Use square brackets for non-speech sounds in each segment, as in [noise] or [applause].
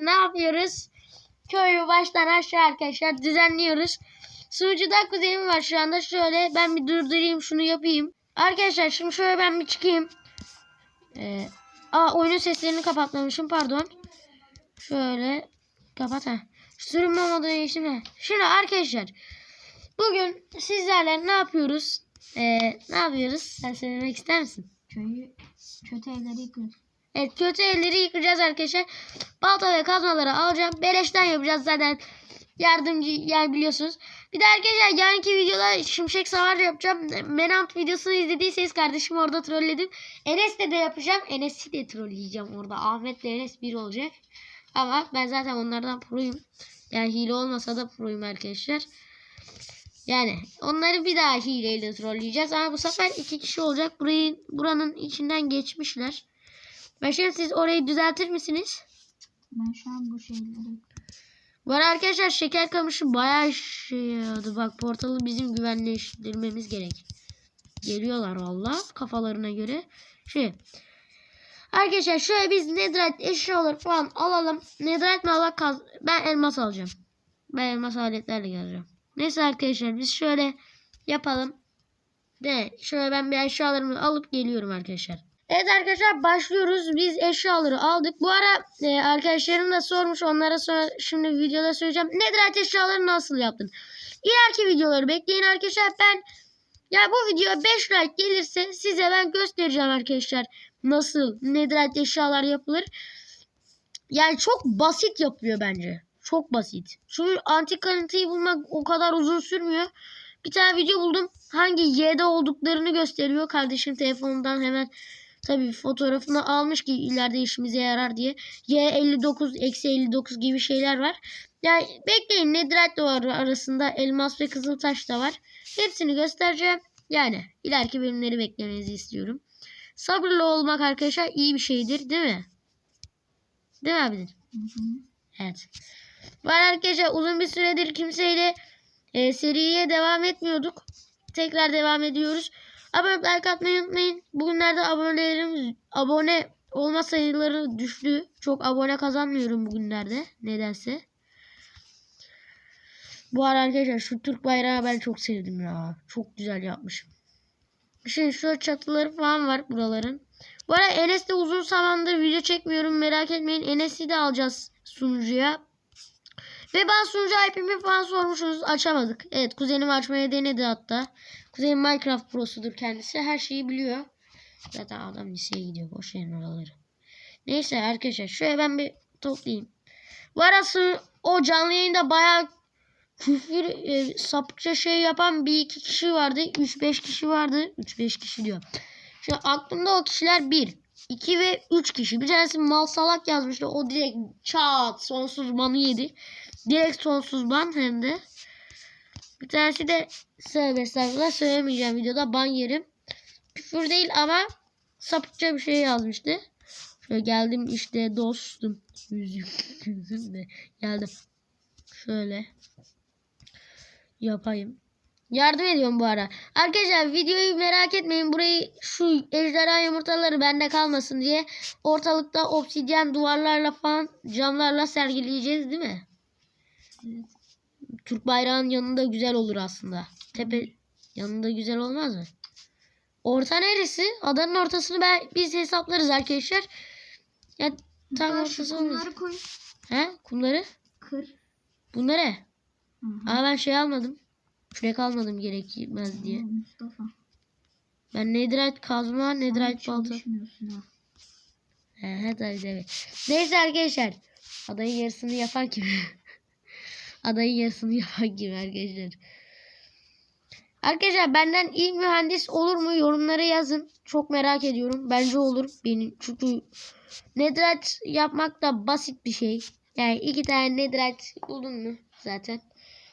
Ne yapıyoruz? Köyü baştan aşağı arkadaşlar düzenliyoruz. Sunucuda kuzenim var şu anda. Şöyle ben bir durdurayım şunu yapayım. Arkadaşlar şimdi şöyle ben bir çıkayım. Ee, aa oyunun seslerini kapatmamışım pardon. Şöyle kapat ha. Sürünme modu değiştirme. Şimdi arkadaşlar bugün sizlerle ne yapıyoruz? Ee, ne yapıyoruz? Sen söylemek ister misin? Köyü kötü evleri yıkıyoruz. Evet kötü elleri yıkacağız arkadaşlar. Balta ve kazmaları alacağım. Beleşten yapacağız zaten. Yardımcı yani biliyorsunuz. Bir de arkadaşlar yarınki videoda şimşek savar yapacağım. Menant videosunu izlediyseniz kardeşim orada trolledim. Enes'le de yapacağım. Enes'i de trolleyeceğim orada. Ahmet'le Enes bir olacak. Ama ben zaten onlardan proyum. Yani hile olmasa da proyum arkadaşlar. Yani onları bir daha hileyle trolleyeceğiz. Ama bu sefer iki kişi olacak. Burayı buranın içinden geçmişler. Başkanım siz orayı düzeltir misiniz? Ben şu an bu şeyleri Bu arada arkadaşlar şeker kamışı bayağı şey oldu. Bak portalı bizim güvenleştirmemiz gerek. Geliyorlar valla kafalarına göre. Şey. Arkadaşlar şöyle biz netherite eşyaları falan alalım. Netherite mi alak kaz ben elmas alacağım. Ben elmas aletlerle geleceğim. Neyse arkadaşlar biz şöyle yapalım. De şöyle ben bir eşyalarımı alıp geliyorum arkadaşlar. Evet arkadaşlar başlıyoruz. Biz eşyaları aldık. Bu ara e, arkadaşlarım da sormuş. Onlara sonra şimdi videoda söyleyeceğim. Netherite eşyaları nasıl yaptın? İleriki videoları bekleyin arkadaşlar. Ben ya bu video 5 like gelirse size ben göstereceğim arkadaşlar. Nasıl netherite eşyalar yapılır. Yani çok basit yapılıyor bence. Çok basit. Çünkü antik kalıntıyı bulmak o kadar uzun sürmüyor. Bir tane video buldum. Hangi Y'de olduklarını gösteriyor. Kardeşim telefonundan hemen tabii fotoğrafını almış ki ileride işimize yarar diye. Y59, eksi 59 gibi şeyler var. Yani bekleyin Netherite de var arasında. Elmas ve Kızıltaş da var. Hepsini göstereceğim. Yani ileriki bölümleri beklemenizi istiyorum. Sabırlı olmak arkadaşlar iyi bir şeydir değil mi? Değil mi hı. Evet. Var arkadaşlar uzun bir süredir kimseyle e, seriye devam etmiyorduk. Tekrar devam ediyoruz. Abone like atmayı unutmayın. Bugünlerde abonelerimiz abone olma sayıları düştü. Çok abone kazanmıyorum bugünlerde. Nedense. Bu ara arkadaşlar şu Türk bayrağı ben çok sevdim ya. Çok güzel yapmışım. Şimdi şu çatıları falan var buraların. Bu arada Enes'te uzun zamandır video çekmiyorum. Merak etmeyin. Enes'i de alacağız sunucuya. Ve ben sunucu IP'mi falan sormuşsunuz. Açamadık. Evet kuzenim açmaya denedi hatta. Kuzenim Minecraft prosudur kendisi. Her şeyi biliyor. Zaten adam liseye gidiyor. Boş verin oraları. Neyse arkadaşlar. Şöyle ben bir toplayayım. Bu arası o canlı yayında bayağı küfür e, sapıkça şey yapan bir iki kişi vardı. 3-5 kişi vardı. 3-5 kişi diyor. Şu aklımda o kişiler 1, 2 ve 3 kişi. Bir tanesi mal salak yazmıştı. O direkt çat sonsuz banı yedi. Direkt sonsuz ban hem de. Bir tanesi de söyle estağfurullah söylemeyeceğim videoda ban yerim. Küfür değil ama sapıkça bir şey yazmıştı. Şöyle geldim işte dostum. Yüzüm [laughs] yüzüm de geldim. Şöyle yapayım. Yardım ediyorum bu ara. Arkadaşlar videoyu merak etmeyin. Burayı şu ejderha yumurtaları bende kalmasın diye ortalıkta obsidyen duvarlarla falan camlarla sergileyeceğiz değil mi? Evet. Türk bayrağının yanında güzel olur aslında. Tepe yanında güzel olmaz mı? Orta neresi? Adanın ortasını ben biz hesaplarız arkadaşlar. Ya tam şu ortası olmaz. kumları koy. He? Kumları? Kır. Bunları? Hı hı. Aa ben şey almadım. Kürek almadım gerekmez diye. Mustafa. Ben netherite kazma, hiç balta. He he tabii tabii. Neyse arkadaşlar. Adayın yarısını yapan kim? [laughs] Adayın yarısını [laughs] yapan kim arkadaşlar? Arkadaşlar benden iyi mühendis olur mu? Yorumlara yazın. Çok merak ediyorum. Bence olur. Benim çünkü netherite yapmak da basit bir şey. Yani iki tane netherite buldun mu zaten.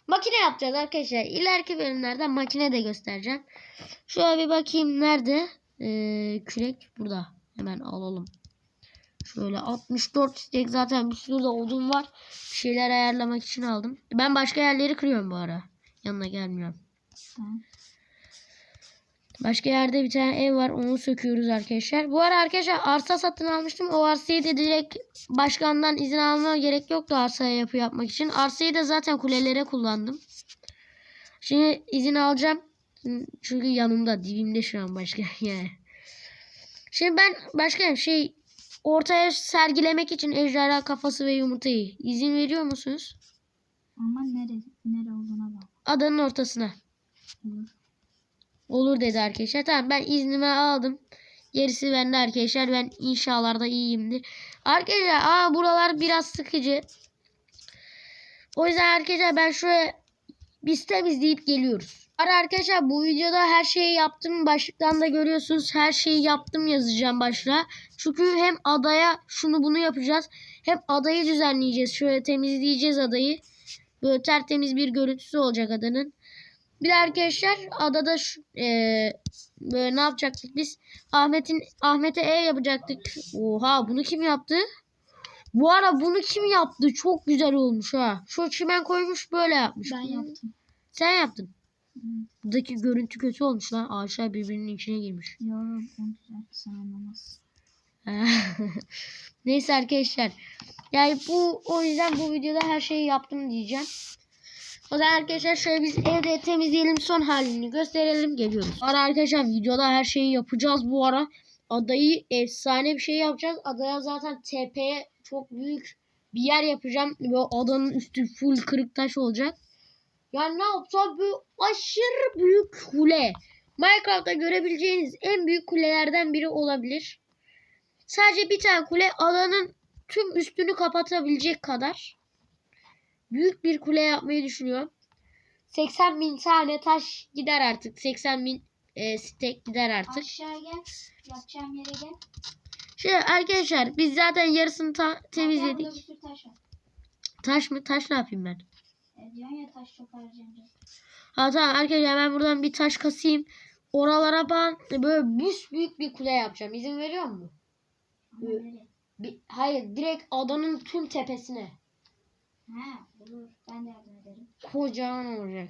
Makine yapacağız arkadaşlar. İleriki bölümlerde makine de göstereceğim. Şöyle bir bakayım nerede? Ee, kürek burada. Hemen alalım. Şöyle 64 istek zaten bir sürü de odun var. Bir şeyler ayarlamak için aldım. Ben başka yerleri kırıyorum bu ara. Yanına gelmiyorum. Tamam. Başka yerde bir tane ev var. Onu söküyoruz arkadaşlar. Bu ara arkadaşlar arsa satın almıştım. O arsayı da direkt başkandan izin almama gerek yoktu arsaya yapı yapmak için. Arsayı da zaten kulelere kullandım. Şimdi izin alacağım. Çünkü yanımda dibimde şu an başka [laughs] yani. Şimdi ben başka şey ortaya sergilemek için ejderha kafası ve yumurtayı izin veriyor musunuz? Ama nere, nere olduğuna bak. Adanın ortasına. Olur. Olur dedi arkadaşlar. Tamam ben iznimi aldım. Gerisi bende arkadaşlar. Ben inşalarda iyiyimdir. Arkadaşlar aa buralar biraz sıkıcı. O yüzden arkadaşlar ben şuraya biz temizleyip geliyoruz. Arkadaşlar bu videoda her şeyi yaptım. Başlıktan da görüyorsunuz. Her şeyi yaptım yazacağım başlığa. Çünkü hem adaya şunu bunu yapacağız. Hem adayı düzenleyeceğiz. Şöyle temizleyeceğiz adayı. Böyle tertemiz bir görüntüsü olacak adanın. Bir de arkadaşlar adada şu, eee, böyle ne yapacaktık biz? Ahmet'in Ahmet'e ev yapacaktık. Oha bunu kim yaptı? Bu ara bunu kim yaptı? Çok güzel olmuş ha. Şu çimen koymuş böyle yapmış. Ben yaptım. Sen yaptın. Buradaki görüntü kötü olmuş lan. Ağaçlar birbirinin içine girmiş. Yorum o güzel. Sen anlamazsın. [laughs] Neyse arkadaşlar. Yani bu o yüzden bu videoda her şeyi yaptım diyeceğim. O zaman arkadaşlar şöyle biz evde temizleyelim son halini gösterelim geliyoruz. Ara arkadaşlar videoda her şeyi yapacağız bu ara. Adayı efsane bir şey yapacağız. Adaya zaten tepeye çok büyük bir yer yapacağım. Ve adanın üstü full kırık taş olacak. Yani ne yapsam bu aşırı büyük kule. Minecraft'ta görebileceğiniz en büyük kulelerden biri olabilir. Sadece bir tane kule alanın tüm üstünü kapatabilecek kadar büyük bir kule yapmayı düşünüyorum. 80 bin tane taş gider artık. 80 bin e, stek gider artık. Aşağı gel. Yapacağım yere gel. Şimdi arkadaşlar biz zaten yarısını ta- temizledik. taş. Taş mı? Taş ne yapayım ben? Diyorsun ya taş çok. Ha tamam arkadaşlar ben buradan bir taş kasayım. Oralara ben böyle büs büyük bir kule yapacağım. İzin veriyor mu? Bir, hayır direkt adanın tüm tepesine. Ha olur. Ben de yardım ederim. Kocaman olacak.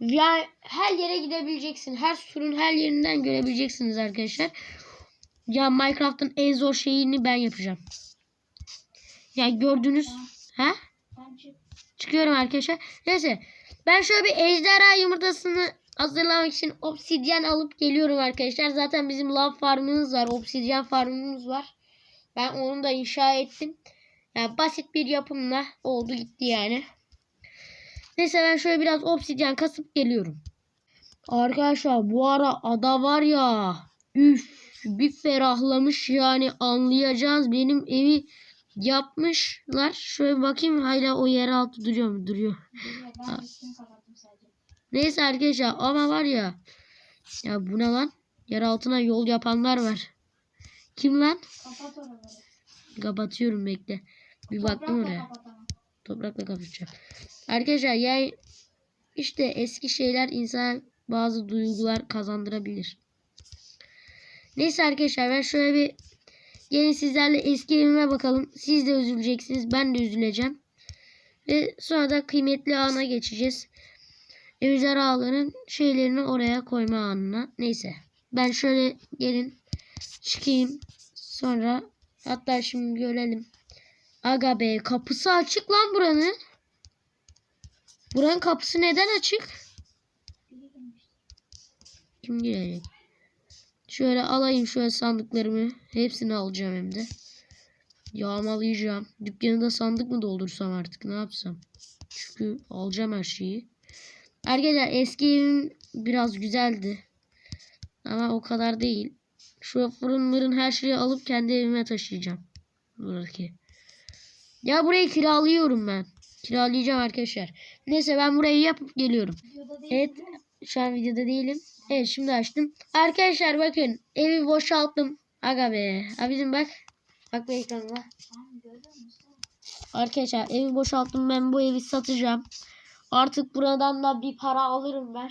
Ya her yere gidebileceksin. Her surun her yerinden görebileceksiniz arkadaşlar. Ya Minecraft'ın en zor şeyini ben yapacağım. Ya gördünüz. Ha? Çıkıyorum arkadaşlar. Neyse. Ben şöyle bir ejderha yumurtasını hazırlamak için obsidyen alıp geliyorum arkadaşlar. Zaten bizim lav farmımız var. Obsidyen farmımız var. Ben onu da inşa ettim. Yani basit bir yapımla oldu gitti yani. Neyse ben şöyle biraz obsidyen kasıp geliyorum. Arkadaşlar bu ara ada var ya. Üf bir ferahlamış yani anlayacağız. Benim evi yapmışlar. Şöyle bakayım hala o yer altı duruyor mu? Duruyor. Neyse arkadaşlar ama var ya. Ya bu ne lan? Yer altına yol yapanlar var. Kim lan? Kapat oraları. Kapatıyorum bekle. Bir baktım oraya. Toprakla kapatacağım. Arkadaşlar yani işte eski şeyler insan bazı duygular kazandırabilir. Neyse arkadaşlar ben şöyle bir gelin sizlerle eski evime bakalım. Siz de üzüleceksiniz. Ben de üzüleceğim. Ve sonra da kıymetli ana geçeceğiz. Ejderhaların şeylerini oraya koyma anına. Neyse. Ben şöyle gelin çıkayım. Sonra hatta şimdi görelim. Aga be kapısı açık lan buranın. Buranın kapısı neden açık? Kim girecek? Şöyle alayım şöyle sandıklarımı. Hepsini alacağım hem de. Yağmalayacağım. Dükkanı da sandık mı doldursam artık ne yapsam? Çünkü alacağım her şeyi. Arkadaşlar eski evim biraz güzeldi. Ama o kadar değil. Şu fırın mırın her şeyi alıp kendi evime taşıyacağım. Buradaki. Ya burayı kiralıyorum ben. Kiralayacağım arkadaşlar. Neyse ben burayı yapıp geliyorum. Evet. Şu an videoda değilim. Evet şimdi açtım. Arkadaşlar bakın evi boşalttım. Aga be. Abicim bak. Bak görüyor musun? Arkadaşlar evi boşalttım. Ben bu evi satacağım. Artık buradan da bir para alırım ben.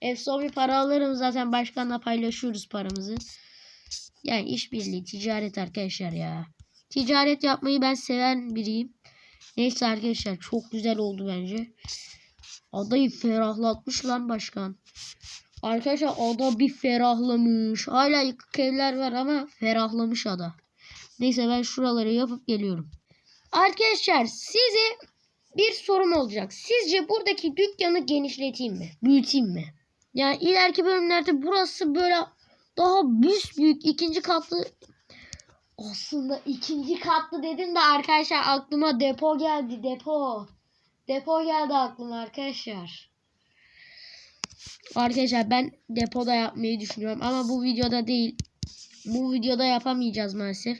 Ev son bir para alırım. Zaten başkanla paylaşıyoruz paramızı. Yani işbirliği, ticaret arkadaşlar ya. Ticaret yapmayı ben seven biriyim. Neyse arkadaşlar çok güzel oldu bence. Adayı ferahlatmış lan başkan. Arkadaşlar ada bir ferahlamış. Hala yıkık evler var ama ferahlamış ada. Neyse ben şuraları yapıp geliyorum. Arkadaşlar size bir sorum olacak. Sizce buradaki dükkanı genişleteyim mi? Büyüteyim mi? Yani ileriki bölümlerde burası böyle daha büyük ikinci katlı aslında ikinci katlı dedim de arkadaşlar aklıma depo geldi depo. Depo geldi aklıma arkadaşlar. Arkadaşlar ben depoda yapmayı düşünüyorum ama bu videoda değil. Bu videoda yapamayacağız maalesef.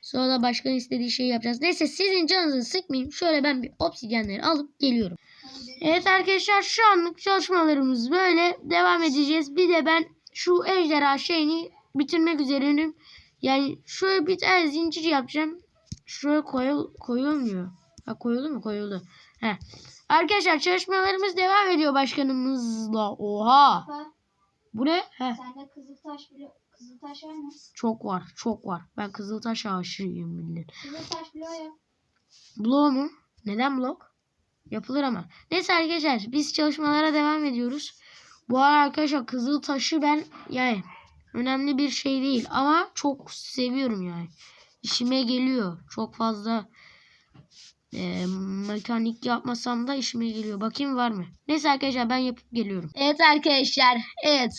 Sonra başkan istediği şeyi yapacağız. Neyse sizin canınızı sıkmayayım. Şöyle ben bir obsidyenleri alıp geliyorum. Evet arkadaşlar şu anlık çalışmalarımız böyle devam edeceğiz. Bir de ben şu ejderha şeyini bitirmek üzereyim. Yani şöyle bir tane zincir yapacağım. Şuraya koyul koyulmuyor. Ha koyuldu mu? Koyuldu. He. Arkadaşlar çalışmalarımız devam ediyor başkanımızla. Oha. Bak Bu ne? He. sende Kızıltaş bile Kızıltaş var mı? Çok var. Çok var. Ben Kızıltaş aşığıyım millet. Kızıltaş bloğu yap. Blok mu? Neden blok? Yapılır ama. Neyse arkadaşlar biz çalışmalara devam ediyoruz. Bu arada arkadaşlar kızıl taşı ben yani önemli bir şey değil ama çok seviyorum yani. İşime geliyor. Çok fazla e, mekanik yapmasam da işime geliyor. Bakayım var mı? Neyse arkadaşlar ben yapıp geliyorum. Evet arkadaşlar. Evet.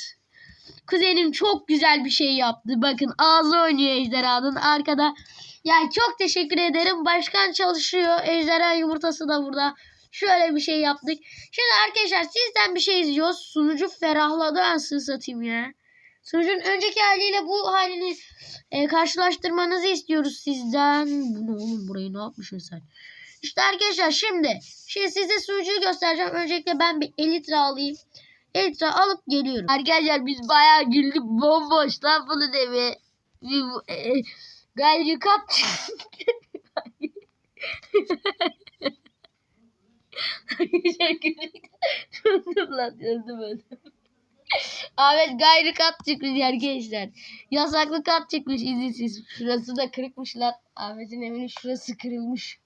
Kuzenim çok güzel bir şey yaptı. Bakın ağzı oynuyor ejderhanın arkada. Yani çok teşekkür ederim. Başkan çalışıyor. Ejderha yumurtası da burada. Şöyle bir şey yaptık. Şimdi arkadaşlar sizden bir şey izliyoruz. Sunucu ferahladı anasını satayım ya. Sunucun önceki haliyle bu halini e, karşılaştırmanızı istiyoruz sizden. Bu ne oğlum burayı ne yapmışsın sen? İşte arkadaşlar şimdi. Şimdi size sunucuyu göstereceğim. Öncelikle ben bir elitre alayım. Elitre alıp geliyorum. Arkadaşlar biz bayağı güldük. Bomboş lan bunun evi. Bir bu- e, e, Gayri kat. Arkadaşlar güldük. lan öldüm. Ahmet gayri kat çıkmış arkadaşlar. Yasaklı kat çıkmış izinsiz. Şurası da kırıkmış lan. Ahmet'in evinin şurası kırılmış.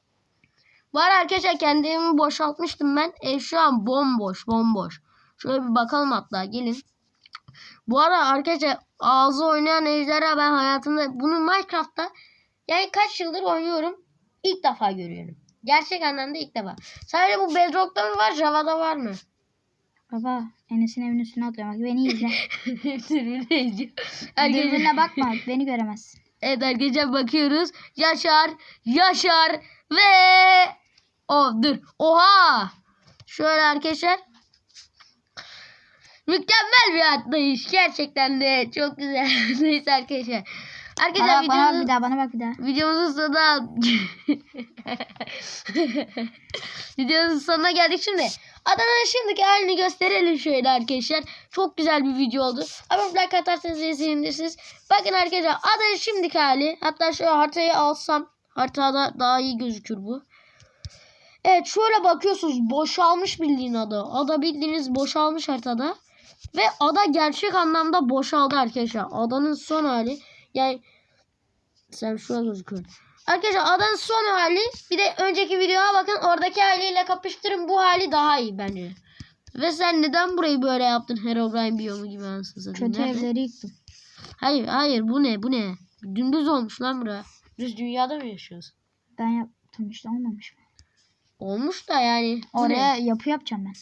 Var arkadaşlar kendi evimi boşaltmıştım ben. Ev şu an bomboş bomboş. Şöyle bir bakalım hatta gelin. Bu arada arkadaşlar ağzı oynayan ejderha ben hayatımda bunu Minecraft'ta yani kaç yıldır oynuyorum. İlk defa görüyorum. Gerçek anlamda ilk defa. Sadece bu Bedrock'ta mı var Java'da var mı? Baba Enes'in evinin üstüne atlıyorum. Bak beni izle. [laughs] Birbirine bakma. Beni göremezsin. Evet arkadaşlar bakıyoruz. Yaşar, Yaşar ve Oh dur. Oha. Şöyle arkadaşlar. Mükemmel bir atlayış. Gerçekten de çok güzel. [laughs] Neyse arkadaşlar. Arkadaşlar Bana bak, bana bir daha. Bana bak bir daha. videomuzun sonuna [laughs] videomuzun sonuna geldik şimdi. Adana'nın şimdiki halini gösterelim şöyle arkadaşlar. Çok güzel bir video oldu. Ama like atarsanız iyi sevinirsiniz. Bakın arkadaşlar adanın şimdiki hali. Hatta şöyle haritayı alsam haritada daha iyi gözükür bu. Evet şöyle bakıyorsunuz boşalmış bildiğin ada. Ada bildiğiniz boşalmış haritada. Ve ada gerçek anlamda boşaldı arkadaşlar. Adanın son hali. Yani sen şurada gözüküyorsun. Arkadaşlar adanın son hali bir de önceki videoya bakın oradaki haliyle kapıştırın bu hali daha iyi bence. Ve sen neden burayı böyle yaptın Herobrine biyomu gibi anasını satayım? Kötü Nerede? evleri yıktım. Hayır hayır bu ne bu ne? Dümdüz olmuş lan bura. Düz dünyada mı yaşıyoruz? Ben yaptım işte olmamış mı? Olmuş da yani. Bu ne? Oraya yapı yapacağım ben.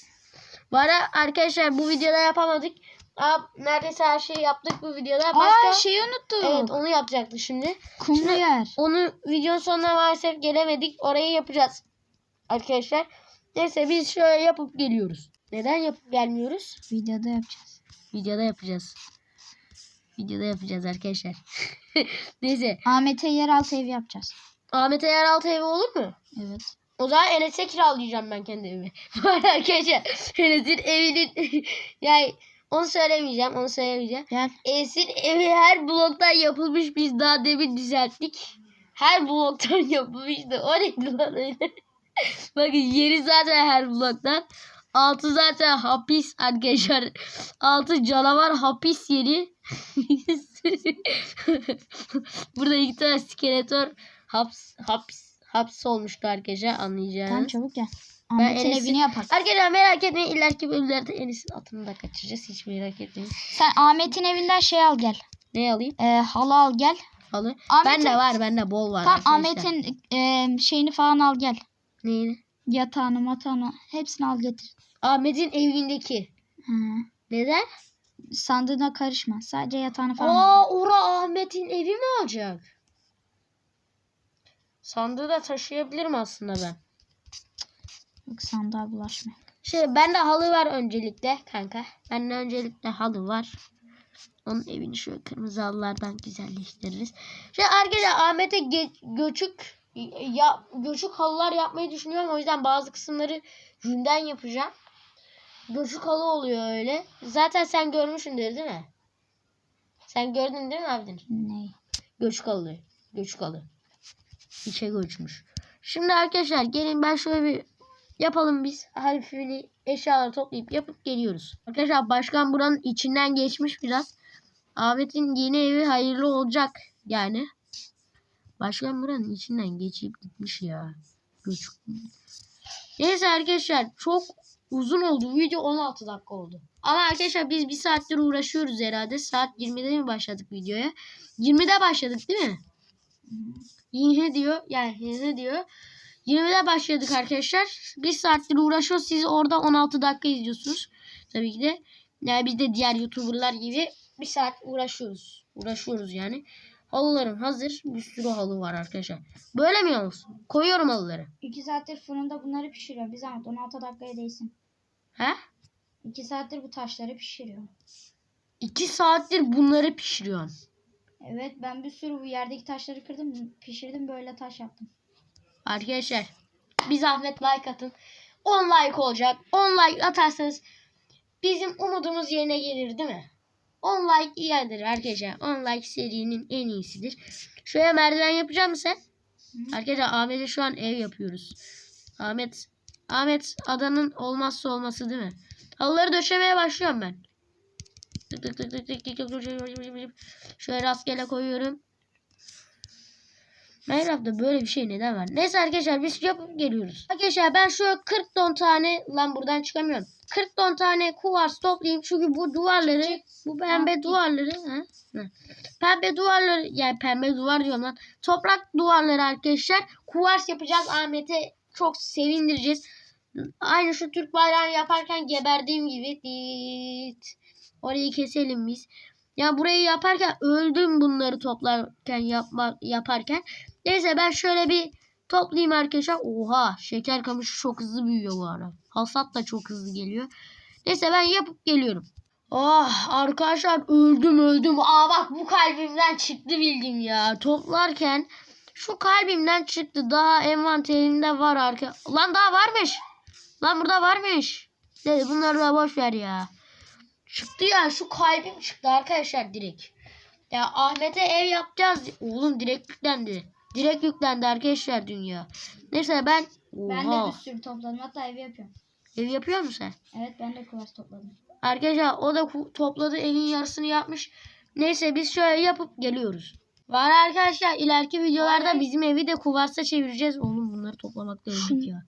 Bu arkadaşlar bu videoda yapamadık. Aa, neredeyse her şeyi yaptık bu videoda. Başka... Aa şeyi unuttuk. Evet onu yapacaktık şimdi. Kumlu yer. Onu videonun sonuna maalesef gelemedik. Orayı yapacağız. Arkadaşlar. Neyse biz şöyle yapıp geliyoruz. Neden yapıp gelmiyoruz? Videoda yapacağız. Videoda yapacağız. Videoda yapacağız arkadaşlar. [laughs] Neyse. Ahmet'e yeraltı ev yapacağız. Ahmet'e yeraltı evi olur mu? Evet. O zaman Enes'e kiralayacağım ben kendi evimi. [laughs] Arada arkadaşlar Enes'in evinin [laughs] yani onu söylemeyeceğim. Onu söylemeyeceğim. Gel. Enes'in evi her bloktan yapılmış. Biz daha demin düzelttik. Her bloktan [laughs] yapılmıştı. O neydi lan öyle? Bakın yeri zaten her bloktan. Altı zaten hapis arkadaşlar. Altı canavar hapis yeri. Burada iki tane skeletor haps, hapis olmuştu arkadaşlar Tamam anlayacağınız. çabuk gel. Ahmet'in Enes'in- evini yapak. Arkadaşlar merak etmeyin ileriki bölümlerde Enes'in atını da kaçıracağız. Hiç merak etmeyin. Sen Ahmet'in evinden şey al gel. Ne alayım? Ee, halı al gel. Halı. Ahmet'in- Bende var bende bol var. Tam arkadaşlar. Ahmet'in e, şeyini falan al gel. Neyini? Yatağını matağını hepsini al getir. Ahmet'in evindeki. Hı. Neden? Sandığına karışma. Sadece yatağını falan al. Aa ora Ahmet'in evi mi olacak? Sandığı da taşıyabilirim aslında ben. Yok sandığa bulaşma. Şey bende halı var öncelikle kanka. Bende öncelikle halı var. Onun evini şöyle kırmızı halılardan güzelleştiririz. Şey arkadaşlar Ahmet'e göçük ya göçük halılar yapmayı düşünüyorum. O yüzden bazı kısımları yünden yapacağım. Göçük halı oluyor öyle. Zaten sen görmüşsündür değil mi? Sen gördün değil mi abidin? Ne? Göçük halı. Göçük halı. İçe göçmüş. Şimdi arkadaşlar gelin ben şöyle bir yapalım biz. Hafifini eşyaları toplayıp yapıp geliyoruz. Arkadaşlar başkan buranın içinden geçmiş biraz. Ahmet'in yeni evi hayırlı olacak yani. Başkan buranın içinden geçip gitmiş ya. Göçük. Neyse arkadaşlar çok uzun oldu. Video 16 dakika oldu. Ama arkadaşlar biz bir saattir uğraşıyoruz herhalde. Saat 20'de mi başladık videoya? 20'de başladık değil mi? Yine diyor. Yani yine diyor. 20'de başladık arkadaşlar. Bir saattir uğraşıyoruz. Siz orada 16 dakika izliyorsunuz. Tabii ki de. Yani biz de diğer YouTuber'lar gibi bir saat uğraşıyoruz. Uğraşıyoruz yani. Halılarım hazır. Bir sürü halı var arkadaşlar. Böyle mi olsun? Koyuyorum halıları. 2 saattir fırında bunları pişiriyor. Bir zahmet 16 dakikaya değsin. He? 2 saattir bu taşları pişiriyor. 2 saattir bunları pişiriyorsun. Evet ben bir sürü bu yerdeki taşları kırdım. Pişirdim böyle taş yaptım. Arkadaşlar bir zahmet like atın. 10 like olacak. 10 like atarsanız bizim umudumuz yerine gelir değil mi? 10 like iyidir arkadaşlar. 10 like serinin en iyisidir. Şöyle merdiven yapacak mısın sen? Arkadaşlar Ahmet'e şu an ev yapıyoruz. Ahmet Ahmet adanın olmazsa olması değil mi? Halıları döşemeye başlıyorum ben. Tık tık tık tık tık tık Şöyle rastgele koyuyorum. Minecraft'ta böyle bir şey neden var? Neyse arkadaşlar biz yapıp geliyoruz. Arkadaşlar ben şu 40 ton tane lan buradan çıkamıyorum. 40 ton tane kuvars toplayayım çünkü bu duvarları bu pembe duvarları ha? pembe duvarları yani pembe duvar diyorum lan. Toprak duvarları arkadaşlar kuvars yapacağız. Ahmet'e çok sevindireceğiz. Aynı şu Türk bayrağını yaparken geberdiğim gibi. Dit. Orayı keselim biz. Ya burayı yaparken öldüm bunları toplarken yapma, yaparken. Neyse ben şöyle bir toplayayım arkadaşlar. Oha şeker kamışı çok hızlı büyüyor bu ara. Hasat da çok hızlı geliyor. Neyse ben yapıp geliyorum. Oh arkadaşlar öldüm öldüm. Aa bak bu kalbimden çıktı bildim ya. Toplarken şu kalbimden çıktı. Daha envanterimde var arka. Lan daha varmış. Lan burada varmış. Neyse bunları da boş ver ya. Çıktı ya şu kalbim çıktı arkadaşlar direkt. Ya Ahmet'e ev yapacağız. Oğlum direkt yüklendi. Direkt yüklendi arkadaşlar dünya. Neyse ben Ben de Oha. bir sürü topladım. Hatta ev yapıyorum. ev yapıyor musun sen? Evet ben de kuvars topladım. Arkadaşlar o da topladı evin yarısını yapmış. Neyse biz şöyle yapıp geliyoruz. Var arkadaşlar ileriki videolarda bizim evi de kuvarsa çevireceğiz. Oğlum bunları toplamakta öldük [laughs] ya.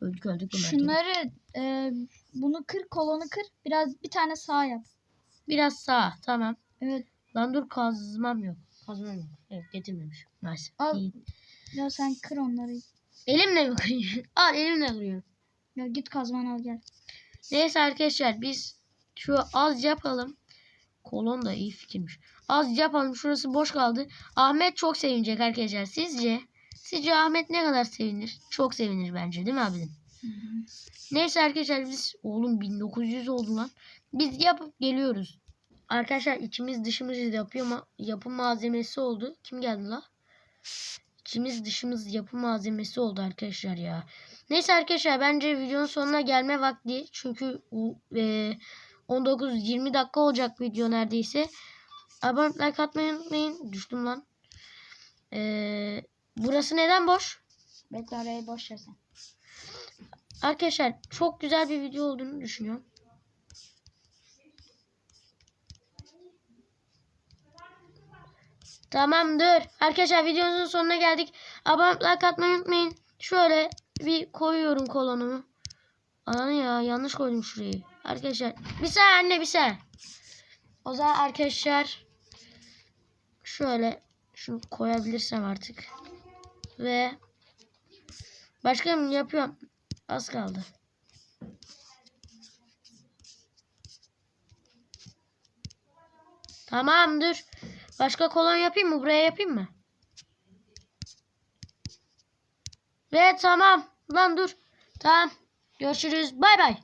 Öldük öldük bunları. Şunları e, bunu kır kolonu kır. Biraz bir tane sağ yap. Biraz sağ tamam. Evet. Lan dur kazmam yok. Kazmam yok. Evet getirmemiş. Nice. Al. İyi. Ya sen kır onları. Elimle mi kırayım? [laughs] Al elimle kırıyorum. Ya git kazman al gel. Neyse arkadaşlar biz şu az yapalım. Kolon da iyi fikirmiş. Az yapalım. Şurası boş kaldı. Ahmet çok sevinecek arkadaşlar. Sizce? Sizce Ahmet ne kadar sevinir? Çok sevinir bence değil mi abinin? Neyse arkadaşlar biz oğlum 1900 oldu lan. Biz yapıp geliyoruz. Arkadaşlar içimiz dışımız yapıyor ma yapım malzemesi oldu. Kim geldi la? İçimiz dışımız yapı malzemesi oldu arkadaşlar ya. Neyse arkadaşlar bence videonun sonuna gelme vakti. Çünkü e, 19-20 dakika olacak video neredeyse. Abone like atmayı unutmayın. Düştüm lan. E, burası neden boş? Bekle orayı boş ver. Arkadaşlar çok güzel bir video olduğunu düşünüyorum. Tamamdır. Arkadaşlar videomuzun sonuna geldik. Abone like atmayı unutmayın. Şöyle bir koyuyorum kolonumu. Ananı ya yanlış koydum şurayı. Arkadaşlar bir saniye anne bir saniye. O zaman arkadaşlar şöyle şunu koyabilirsem artık. Ve başkanım yapıyorum. Az kaldı. Tamam dur. Başka kolon yapayım mı? Buraya yapayım mı? Ve tamam. Lan dur. Tamam. Görüşürüz. Bay bay.